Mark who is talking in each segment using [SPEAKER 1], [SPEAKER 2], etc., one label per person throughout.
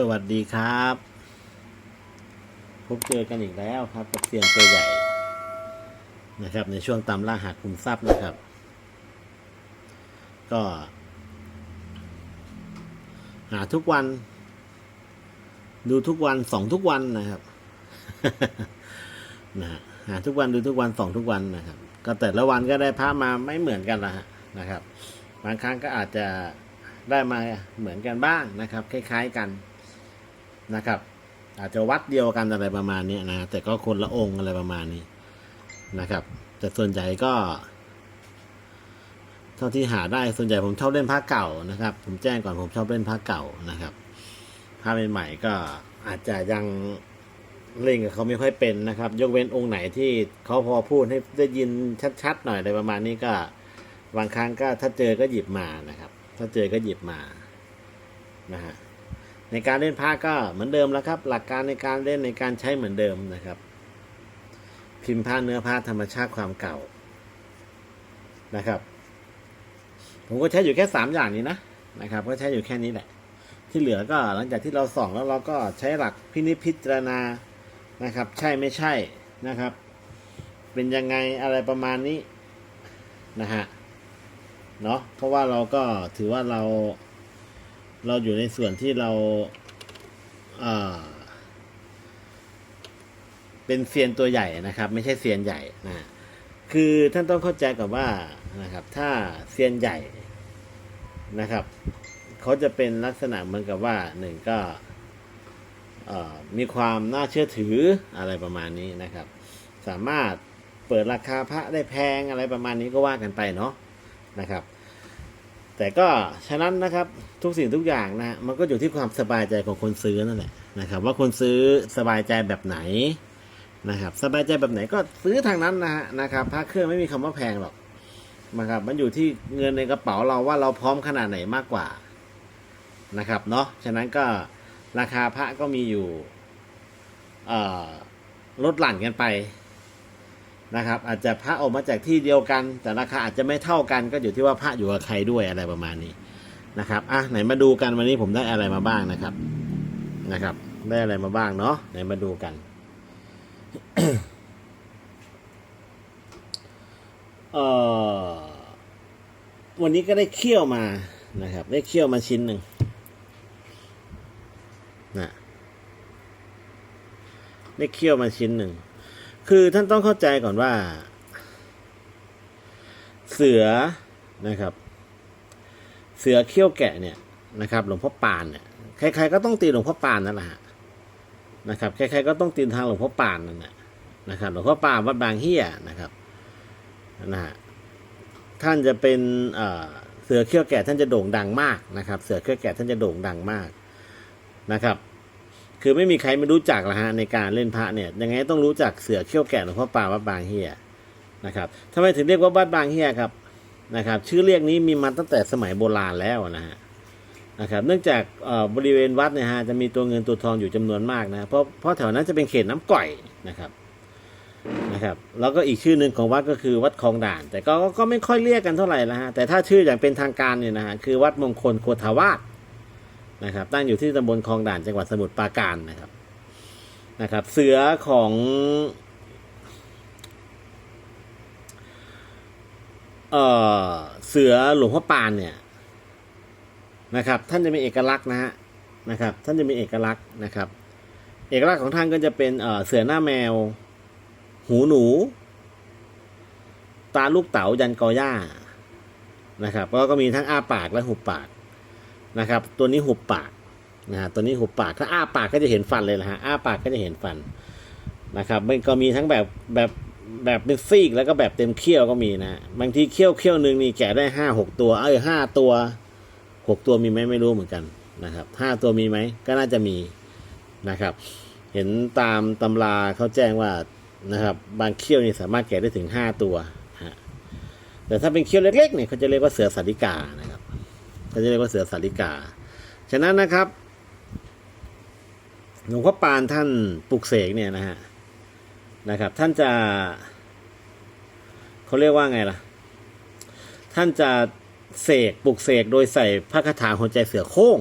[SPEAKER 1] สวัสดีครับ พบเจอกันอีกแล้วครับ กับเซียนตัวใหญ่นะครับ ในช่วงตามล่าหาคุมทรัพย์นะครับ ก็ หาทุกวัน ดูทุกวันสองทุกวันนะครับนะหาทุกวันดูทุกวันสองทุกวันนะครับ ก็แต่ละวันก็ได้ภาพมาไม่เหมือนกันละฮะนะครับ บางครั้งก็อาจจะได้มาเหมือนกันบ้างนะครับ คล้าย ๆกัน นะครับ อาจจะวัดเดียวกันอะไรประมาณนี้นะแต่ก็คนละองค์อะไรประมาณนี้นะครับ แต่ส่วนใหญ่ก็ เท่าที่หาได้ส่วนใหญ่ผมชอบเล่นผ้าเก่านะครับ ผมแจ้งก่อนผมชอบเล่นผ้าเก่านะครับผ้าใหม่ๆก็อาจจะยังเล่นกับเขาไม่ค่อยเป็นนะครับ ยกเว้นองค์ไหนที่เขาพอพูดให้ได้ยินชัดๆหน่อยอะไรประมาณนี้ก็บางครั้งก็ถ้าเจอก็หยิบมานะครับ ถ้าเจอก็หยิบมานะฮะ ในการเล่นผ้าก็เหมือนเดิมแล้วครับ หลักการในการเล่นในการใช้เหมือนเดิมนะครับ พิมพ์ผ้าเนื้อผ้าธรรมชาติความเก่านะครับ ผมก็ใช้อยู่แค่สามอย่างนี้นะนะครับ ก็ใช้อยู่แค่นี้แหละ ที่เหลือก็หลังจากที่เราส่องแล้วเราก็ใช้หลักพินิจพิจารณานะครับ ใช่ไม่ใช่นะครับ เป็นยังไงอะไรประมาณนี้นะฮะเนาะเพราะว่าเราก็ถือว่าเรา เราอยู่ในส่วนที่เราเป็นเซียนตัวใหญ่นะครับ ไม่ใช่เซียนใหญ่นะคือท่านต้องเข้าใจกับว่านะครับ ถ้าเซียนใหญ่นะครับเขาจะเป็นลักษณะเหมือนกับว่าหนึ่งก็มีความน่าเชื่อถืออะไรประมาณนี้นะครับ สามารถเปิดราคาพระได้แพงอะไรประมาณนี้ก็ว่ากันไปเนาะนะครับ แต่ก็ฉะนั้นนะครับทุกสิ่งทุกอย่างนะมันก็อยู่ที่ความสบายใจของคนซื้อนั่นแหละนะครับ ว่าคนซื้อสบายใจแบบไหนนะครับ สบายใจแบบไหนก็ซื้อทางนั้นนะฮะนะครับพระเครื่องไม่มีคำว่าแพงหรอกนะครับ มันอยู่ที่เงินในกระเป๋าเราว่าเราพร้อมขนาดไหนมากกว่านะครับเนาะฉะนั้นก็ราคาพระก็มีอยู่ลดหลั่นกันไป นะครับ อาจจะพระออกมาจากที่เดียวกัน แต่ราคาอาจจะไม่เท่ากันก็อยู่ที่ว่าพระอยู่กับใครด้วยอะไรประมาณนี้นะครับอะไหนมาดูกันวันนี้ผมได้อะไรมาบ้างนะครับนะครับ ได้อะไรมาบ้างเนาะไหนมาดูกันเอ่อวันนี้ก็ได้เคี่ยวมานะครับ ได้เคี่ยวมาชิ้นหนึ่งนะได้เคี่ยวมาชิ้นหนึ่ง คือท่านต้องเข้าใจก่อนว่า เสือนะครับ เสือเขี้ยวแกะเนี่ยนะครับ หลวงพ่อปานเนี่ยใครๆก็ต้องตีหลวงพ่อปานนั่นแหละนะครับใครๆก็ต้องตีทางหลวงพ่อปานนั่นแหละนะครับ หลวงพ่อปานวัดบางเฮียนะครับนะฮะท่านจะเป็นเอ่อเสือเขี้ยวแกะท่านจะโด่งดังมากนะครับ เสือเขี้ยวแกะท่านจะโด่งดังมากนะครับ คือไม่มีใครไม่รู้จักละฮะในการเล่นพระเนี่ยยังไงต้องรู้จักเสือเขี้ยวแกะหลวงพ่อป่าวัดบางเฮียนะครับทำไมถึงเรียกว่าวัดบางเฮียครับนะครับ ชื่อเรียกนี้มีมาตั้งแต่สมัยโบราณแล้วนะฮะนะครับ เนื่องจากบริเวณวัดเนี่ยฮะจะมีตัวเงินตัวทองอยู่จำนวนมากนะเพราะเพราะแถวนั้นจะเป็นเขตน้ำก่อยนะครับนะครับแล้วก็อีกชื่อหนึ่งของวัดก็คือวัดคลองด่าน แต่ก็ก็ก็ไม่ค่อยเรียกกันเท่าไหร่ละฮะแต่ถ้าชื่ออย่างเป็นทางการเนี่ยนะฮะคือวัดมงคลโคทาวาส นะครับตั้งอยู่ที่ตำบลคลองด่านจังหวัดสมุทรปราการนะครับนะครับ เสือของเอ่อเสือหลวงพ่อปานเนี่ยนะครับ ท่านจะมีเอกลักษณ์นะฮะนะครับ ท่านจะมีเอกลักษณ์นะครับ เอกลักษณ์ของท่านก็จะเป็นเอ่อเสือหน้าแมว หูหนู ตาลูกเต๋ายันกอหญ้านะครับแล้วก็มีทั้งอ้าปากและหุบปาก นะครับ ตัวนี้หุบปากนะฮะตัวนี้หุบปากถ้าอ้าปากก็จะเห็นฟันเลยนะฮะอ้าปากก็จะเห็นฟันนะครับมันก็มีทั้งแบบแบบแบบเป็นซีกแล้วก็แบบเต็มเขี้ยวก็มีนะบางทีเขี้ยวเขี้ยวหนึ่งนี่แกะได้ห้าหกตัว เออห้าตัวหกตัวมีไหมไม่รู้เหมือนกันนะครับห้าตัวมีไหมก็น่าจะมีนะครับ เห็นตามตำราเขาแจ้งว่านะครับบางเขี้ยวนี่สามารถแกะได้ถึงห้าตัวฮะแต่ถ้าเป็นเขี้ยวเล็กๆเนี่ยเขาจะเรียกว่าเสือสาริกานะครับ เขาจะเรียกว่าเสือสาริกา ฉะนั้นนะครับหลวงพ่อปานท่านปลุกเสกเนี่ยนะฮะนะครับ ท่านจะเขาเรียกว่าไงล่ะ ท่านจะเสกปลุกเสกโดยใส่พระคาถาหัวใจเสือโคร่ง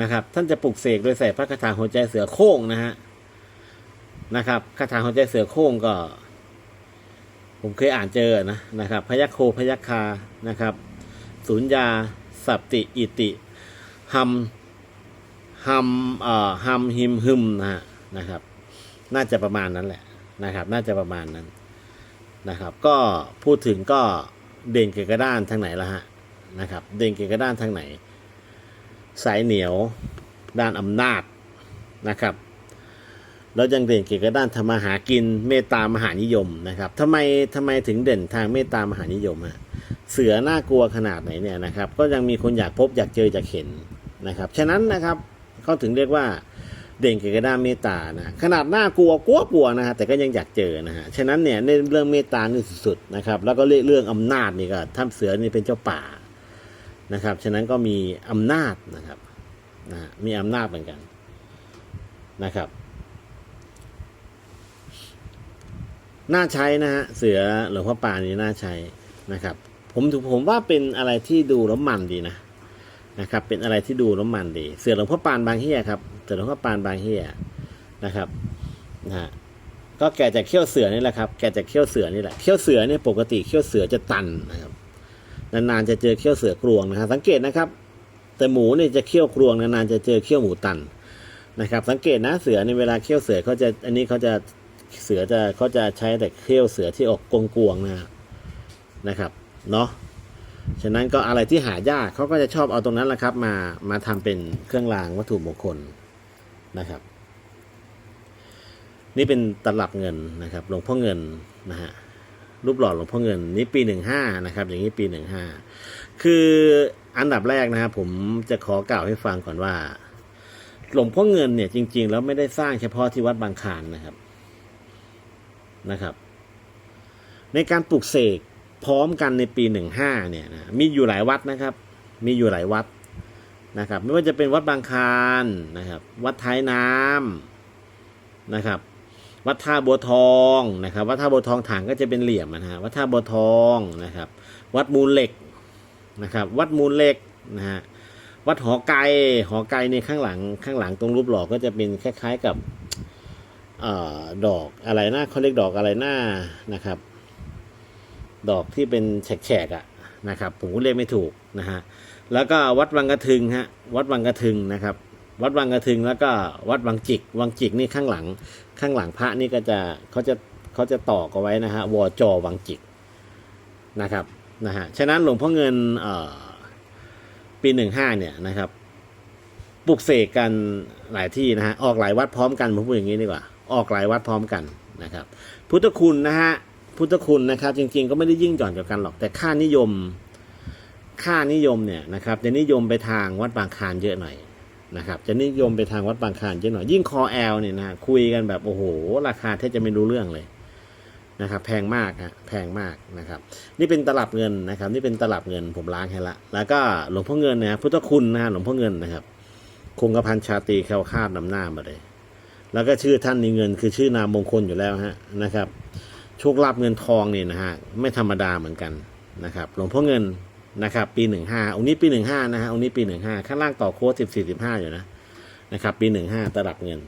[SPEAKER 1] นะครับ ท่านจะปลุกเสกโดยใส่พระคาถาหัวใจเสือโคร่งนะฮะนะครับคาถาหัวใจเสือโคร่งก็ ผมเคยอ่านเจอนะนะครับ พยัคโคพยัคคานะครับ สุญญา สัปติ อิติหัมหัมเอ่อหัมหิมหึมนะฮะนะครับ น่าจะประมาณนั้นแหละนะครับ น่าจะประมาณนั้นนะครับ ก็พูดถึงก็เด่นเกยกระด้านทางไหนละฮะนะครับ เด่นเกยกระด้านทางไหน สายเหนียว ด้านอำนาจนะครับแล้วยังเด่นเกี่ยวกับด้านธรรมหากินเมตตามหานิยมนะครับทำไมทำไมถึงเด่นทางเมตตามหานิยมฮะ เสือน่ากลัวขนาดไหนเนี่ยนะครับ ก็ยังมีคนอยากพบอยากเจออยากเห็นนะครับ ฉะนั้นนะครับเขาถึงเรียกว่าเด่นเกี่ยวกับด้านเมตตานะขนาดน่ากลัวกลัวกลัวนะฮะแต่ก็ยังอยากเจอนะฮะฉะนั้นเนี่ยในเรื่องเมตตานี่สุดๆนะครับ แล้วก็เรื่องเรื่องอำนาจนี่ก็ท่านเสือนี่เป็นเจ้าป่านะครับ ฉะนั้นก็มีอำนาจนะครับนะมีอำนาจเหมือนกันนะครับ น่าใช้นะฮะเสือหลวงพ่อป่านนี่น่าใช้นะครับ ผมถผมว่าเป็นอะไรที่ดูแล้วมันดีนะนะครับ เป็นอะไรที่ดูแล้วมันดี เสือหลวงพ่อปานบางเฮียครับเสือหลวงพ่อปานบางเฮียนะครับนะฮะก็แกจะเขี้ยวเสือนี่แหละครับ แกจะเขี้ยวเสือนี่แหละเขี้ยวเสือเนี่ยปกติเขี้ยวเสือจะตันนะครับนานๆจะเจอเขี้ยวเสือกรวงนะฮะสังเกตนะครับ แต่หมูเนี่ยจะเขี้ยวกรวงนานๆจะเจอเขี้ยวหมูตันนะครับ สังเกตนะเสือในเวลาเขี้ยวเสือเขาจะอันนี้เขาจะเสือจะเขาจะใช้แต่เขี้ยวเสือที่ออกกงกวงๆนะนะครับ เนาะฉะนั้นก็อะไรที่หายากเขาก็จะชอบเอาตรงนั้นแหละครับ มามาทำเป็นเครื่องรางวัตถุมงคลนะครับ นี่เป็นตลับเงินนะครับหลวงพ่อเงินนะฮะรูปหล่อหลวงพ่อเงิน นี่ปีหนึ่งห้านะครับ อย่างนี้ปีหนึ่งห้าคืออันดับแรกนะครับผมจะขอกล่าวให้ฟังก่อนว่า หลวงพ่อเงินเนี่ยจริง ๆ แล้วไม่ได้สร้างเฉพาะที่วัดบางคานนะครับนะครับ ในการปลูกเสก พร้อมกันในปีหนึ่งห้าเนี่ยนะมีอยู่หลายวัดนะครับ มีอยู่หลายวัดนะครับ ไม่ว่าจะเป็นวัดบางคานนะครับ วัดท้ายน้ำนะครับ วัดท่าบัวทองนะครับ วัดท่าบัวทองถังก็จะเป็นเหลี่ยมนะฮะวัดท่าบัวทองนะครับ วัดมูลเหล็กนะครับ วัดมูลเหล็กนะฮะวัดหอไกหอไกในข้างหลังข้างหลังตรงรูปหล่อก็จะเป็นคล้าย ๆกับออดอกอะไรนะเขาเรียกดอกอะไรหนะนะครับ ดอกที่เป็นแฉกๆอะนะครับผมก็เรียกไม่ถูกนะฮะแล้วก็วัดวังกระทึงฮะวัดวังกระทึงนะครับ วัดวังกระทึงแล้วก็วัดวังจิก วังจิกนี่ข้างหลัง ข้างหลังพระนี่ก็จะเขาจะเขาจะต่อกันไว้นะฮะวอจอวังจิกนะครับนะฮะฉะนั้นหลวงพ่อเงินเอ่อปีหนึ่งห้าเนี่ยนะครับปลุกเสกกันหลายที่นะฮะออกหลายวัดพร้อมกันผมพูดอย่างนี้ดีกว่า ออกหลายวัดพร้อมกันนะครับ พุทธคุณนะฮะ พุทธคุณนะครับ จริง ๆ ก็ไม่ได้ยิ่งหย่อนกับกันหรอก แต่ค่านิยม ค่านิยมเนี่ยนะครับจะนิยมไปทางวัดบางคานเยอะหน่อยนะครับ จะนิยมไปทางวัดบางคานเยอะหน่อยยิ่งคอแอลเนี่ยนะคุยกันแบบโอ้โห ราคาแทบจะไม่รู้เรื่องเลยนะครับ แพงมากฮะแพงมากนะครับ นี่เป็นตลับเงินนะครับ นี่เป็นตลับเงินผมล้างให้ละแล้วก็หลวงพ่อเงินนะพุทธคุณนะหลวงพ่อเงินนะครับ คงกระพันชาตีแคล้วคาดนำหน้ามาเลย แล้วก็ชื่อท่านในเงิน คือชื่อนามมงคลอยู่แล้วฮะนะครับ โชคลาภเงินทองเนี่ยนะฮะไม่ธรรมดาเหมือนกันนะครับหลวงพ่อเงินนะครับปีหนึ่งห้าองค์นี้ปีหนึ่งห้านะฮะองค์นี้ปีหนึ่งห้าข้างล่างต่อโค้ดสิบสี่สิบห้าอยู่นะนะครับปีหนึ่งห้าตลับเงิน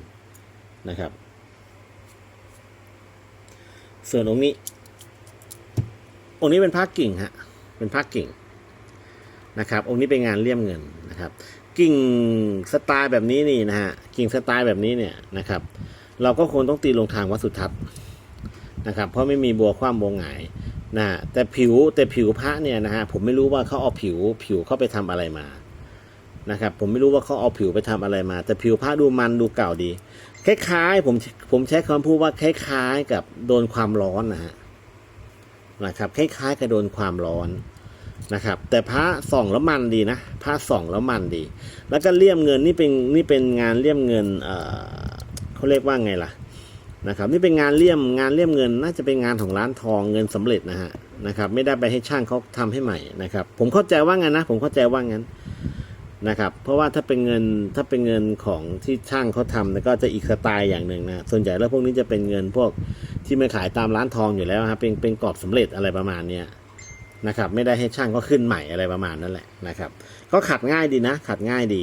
[SPEAKER 1] นะครับ ส่วนองค์นี้ องค์นี้เป็นพระกิ่งฮะเป็นพระกิ่งนะครับ องค์นี้เป็นงานเลี่ยมเงินนะครับ กิ่งสไตล์แบบนี้นี่นะฮะกิ่งสไตล์แบบนี้เนี่ยนะครับ เราก็คงต้องตีลงทางวัดสุทัศน์ นะครับ เพราะไม่มีบัวคว่ำบัวหงายนะแต่ผิวแต่ผิวพระเนี่ยนะฮะผมไม่รู้ว่าเขาเอาผิวผิวเขาไปทำอะไรมานะครับ ผมไม่รู้ว่าเขาเอาผิวไปทำอะไรมา แต่ผิวพระดูมันดูเก่าดี คล้ายๆผมผมใช้คำพูดว่าคล้ายๆกับโดนความร้อนนะฮะนะครับคล้ายๆกับโดนความร้อนนะครับ แต่พระส่องแล้วมันดีนะพระส่องแล้วมันดี แล้วก็เลี่ยมเงินนี่เป็นนี่เป็นงานเลี่ยมเงินเอ่อเขาเรียกว่าไงล่ะ นะครับนี่เป็นงานเลี่ยมงานเลี่ยมเงิน น่าจะเป็นงานของร้านทองเงินสำเร็จนะฮะนะครับ ไม่ได้ไปให้ช่างเขาทำให้ใหม่นะครับ ผมเข้าใจว่างั้นนะ ผมเข้าใจว่างั้นนะครับ เพราะว่าถ้าเป็นเงินถ้าเป็นเงินของที่ช่างเขาทำก็จะอีกสไตล์อย่างหนึ่งนะส่วนใหญ่แล้วพวกนี้จะเป็นเงินพวกที่มาขายตามร้านทองอยู่แล้วครับเป็นเป็นกรอบสำเร็จอะไรประมาณเนี้ยนะครับ ไม่ได้ให้ช่างก็ขึ้นใหม่อะไรประมาณนั้นแหละนะครับ ก็ขัดง่ายดีนะ ขัดง่ายดี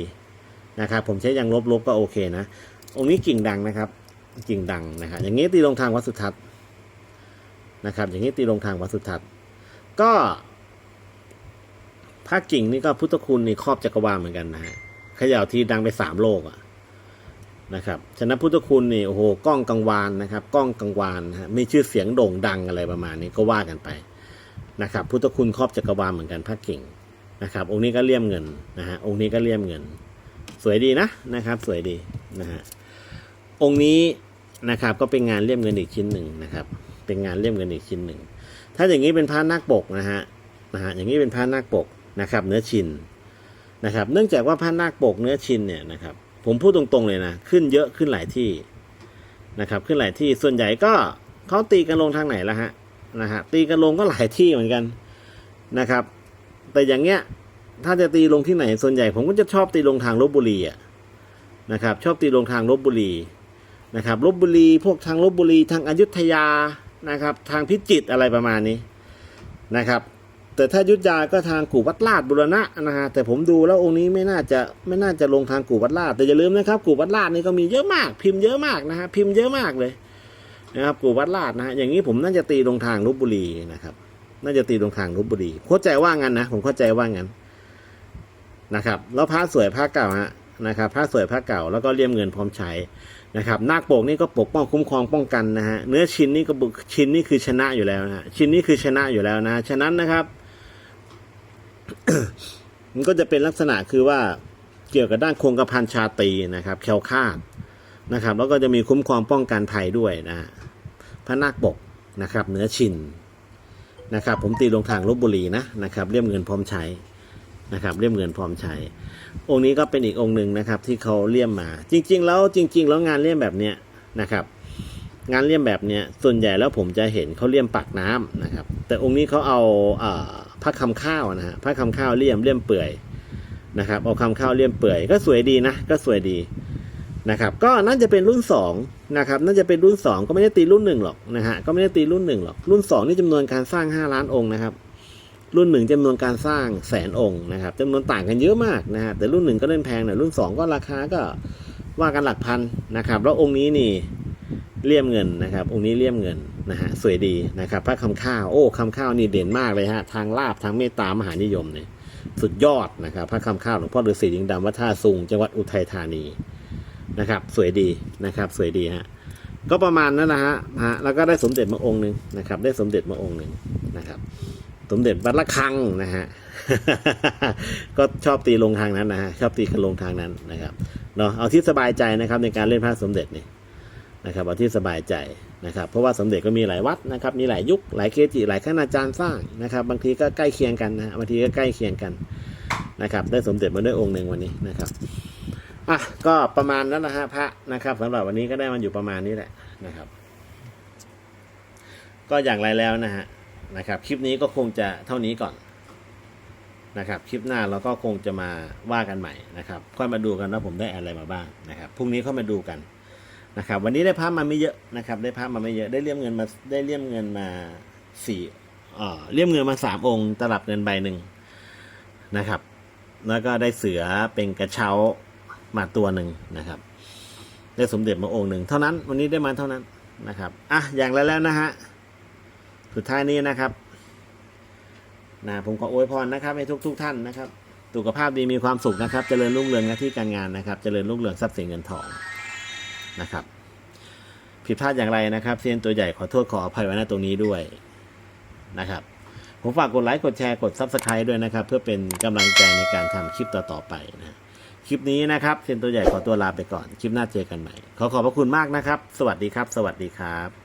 [SPEAKER 1] นะครับ ผมใช้ยางลบลบก็โอเคนะองค์นี้กิ่งดังนะครับ กิ่งดังนะครับอย่างนี้ตีลงทางวัดสุทัศน์นะครับ อย่างนี้ตีลงทางวัดสุทัศน์ก็พระกิ่งนี่ก็พุทธคุณนี่ครอบจักรวาลเหมือนกันนะฮะขย่าทีดังไปสามโลกอะนะครับฉะนั้นพุทธคุณนี่โอ้โหกล้องกังวานนะครับกล้องกังวานฮะมีชื่อเสียงโด่งดังอะไรประมาณนี้ก็ว่ากันไปนะครับ พุทธคุณครอบจักรวาลเหมือนกันพระกิ่งนะครับ องค์นี้ก็เลี่ยมเงินนะฮะองค์นี้ก็เลี่ยมเงิน สวยดีนะนะครับ สวยดีนะฮะ องค์นี้นะครับก็เป็นงานเลี่ยมเงินอีกชิ้นหนึ่งนะครับ เป็นงานเลี่ยมเงินอีกชิ้นหนึ่ง ถ้าอย่างนี้เป็นพระนาคปกนะฮะนะฮะอย่างนี้เป็นพระนาคปกนะครับ เนื้อชินนะครับ เนื่องจากว่าพระนาคปกเนื้อชินเนี่ยนะครับ ผมพูดตรงๆเลยนะขึ้นเยอะขึ้นหลายที่นะครับ ขึ้นหลายที่ส่วนใหญ่ก็เขาตีกันลงทางไหนละฮะนะฮะตีกันลงก็หลายที่เหมือนกันนะครับ แต่อย่างเงี้ยถ้าจะตีลงที่ไหนส่วนใหญ่ผมก็จะชอบตีลงทางลบบุรีอะนะครับ ชอบตีลงทางลบบุรี นะครับลบบุรีพวกทางลบบุรีทางอยุธยานะครับทางพิจิตรอะไรประมาณนี้นะครับ แต่ถ้ายุธยาก็ทางกู่วัดลาดบุรณะนะฮะแต่ผมดูแล้วองค์นี้ไม่น่าจะไม่น่าจะลงทางกู่วัดลาดแต่อย่าลืมนะครับกู่วัดลาดนี่ก็มีเยอะมาก พิมพ์เยอะมากนะฮะพิมพ์เยอะมากเลยนะครับกู่วัดลาดนะฮะอย่างนี้ผมน่าจะตีลงทางลบบุรีนะครับน่าจะตีลงทางลบบุรีเข้าใจว่างั้นนะ ผมเข้าใจว่างั้นนะครับ แล้วพระสวยพระเก่าฮะ นะครับพระสวยพระเก่าแล้วก็เลี่ยมเงินพร้อมใช้นะครับนาคปกนี่ก็ปกป้องคุ้มครองป้องกันนะฮะเนื้อชิ้นนี่ก็ชิ้นนี่คือชนะอยู่แล้วนะชิ้นนี่คือชนะอยู่แล้วนะฉะนั้นนะครับ มันก็จะเป็นลักษณะคือว่าเกี่ยวกับด้านคงกระพันชาตีนะครับแคล้วคาดนะครับ แล้วก็จะมีคุ้มครองป้องกันภัยด้วยนะพระนาคปกนะครับ เนื้อชินนะครับ ผมตีลงทางลบบุรีนะนะครับเลี่ยมเงินพร้อมใช้ นะครับเลี่ยมเงินพร้อมใช้องค์นี้ก็เป็นอีกองค์หนึ่งนะครับ ที่เขาเลี่ยมมา จริง ๆ แล้วจริง ๆ แล้วงานเลี่ยมแบบเนี้ยนะครับ งานเลี่ยมแบบเนี้ยส่วนใหญ่แล้วผมจะเห็นเขาเลี่ยมปากน้ำนะครับ แต่องค์นี้เขาเอาผ้าคำข้าวนะฮะผ้าคำข้าวเลี่ยมเลี่ยมเปื่อยนะครับเอาคำข้าวเลี่ยมเปื่อยก็สวยดีนะก็สวยดีนะครับก็น่าจะเป็นรุ่นสองนะครับน่าจะเป็นรุ่นสองก็ไม่ได้ตีรุ่นหนึ่งหรอกนะฮะก็ไม่ได้ตีรุ่นหนึ่งหรอกรุ่นสองนี่จำนวนการสร้างห้าล้านองค์นะครับ รุ่นหนึ่งจำนวนการสร้างแสนองค์นะครับจำนวนต่างกันเยอะมากนะฮะแต่รุ่นหนึ่งก็เล่นแพงหน่อยรุ่นสองก็ราคาก็ว่ากันหลักพันนะครับ แล้วองค์นี้นี่เลี่ยมเงินนะครับ องค์นี้เลี่ยมเงินนะฮะสวยดีนะครับ พระคำข้าวโอ้คำข้าวนี่เด่นมากเลยฮะทางลาบทางเมตตามหานิยมเนี่ยสุดยอดนะครับ พระคำข้าวหลวงพ่อฤาษีลิงดำวัดท่าซุงจังหวัดอุทัยธานีนะครับ สวยดีนะครับ สวยดีฮะก็ประมาณนั้นนะฮะฮะแล้วก็ได้สมเด็จมาองค์หนึ่งนะครับ ได้สมเด็จมาองค์หนึ่งนะครับ สมเด็จวัดละคังนะฮะ ก็ชอบตีลงทางนั้นนะฮะ ชอบตีกันลงทางนั้นนะครับเนาะเอาที่สบายใจนะครับในการเล่นพระสมเด็จนี่นะครับเอาที่สบายใจนะครับ เพราะว่าสมเด็จก็มีหลายวัดนะครับ มีหลายยุค หลายเกจิ หลายคณาจารย์สร้างนะครับ บางทีก็ใกล้เคียงกันนะบางทีก็ใกล้เคียงกันนะครับ ได้สมเด็จมาด้วยองค์หนึ่งวันนี้นะครับอะก็ประมาณนั้นนะฮะพระนะครับสำหรับวันนี้ก็ได้มันอยู่ประมาณนี้แหละนะครับ ก็อย่างไรแล้วนะฮะ นะครับ คลิปนี้ก็คงจะเท่านี้ก่อนนะครับ คลิปหน้าเราก็คงจะมาว่ากันใหม่นะครับ ค่อยมาดูกันว่าผมได้อะไรมาบ้างนะครับ พรุ่งนี้เข้ามาดูกันนะครับ วันนี้ได้พระมาไม่เยอะนะครับ ได้พระมาไม่เยอะ ได้เลี่ยมเงินมาได้เลี่ยมเงินมาสี่อ่าเลี่ยมเงินมาสามองค์ ตลับเงินใบหนึ่งนะครับ แล้วก็ได้เสือเป็นกระเช้ามาตัวหนึ่งนะครับ ได้สมเด็จมาองค์หนึ่งเท่านั้น วันนี้ได้มาเท่านั้นนะครับ อะ อย่างไรแล้วนะฮะ สุดท้ายนี้นะครับนะผมขออวยพรนะครับให้ทุกทุกๆท่านนะครับ สุขภาพดีมีความสุขนะครับเจริญรุ่งเรืองหน้าที่การงานนะครับเจริญรุ่งเรืองทรัพย์สินเงินทองนะครับผิดพลาดอย่างไรนะครับเซียนตัวใหญ่ขอโทษขออภัยไว้ณตรงนี้ด้วยนะครับ ผมฝากกดไลค์กดแชร์กดซับสไคร b e ด้วยนะครับ เพื่อเป็นกำลังใจในการทำคลิปต่อๆไปนะคลิปนี้นะครับเซียนตัวใหญ่ขอตัวลาไปก่อน คลิปหน้าเจอกันใหม่ ขอขอบพระคุณมากนะครับ สวัสดีครับ สวัสดีครับ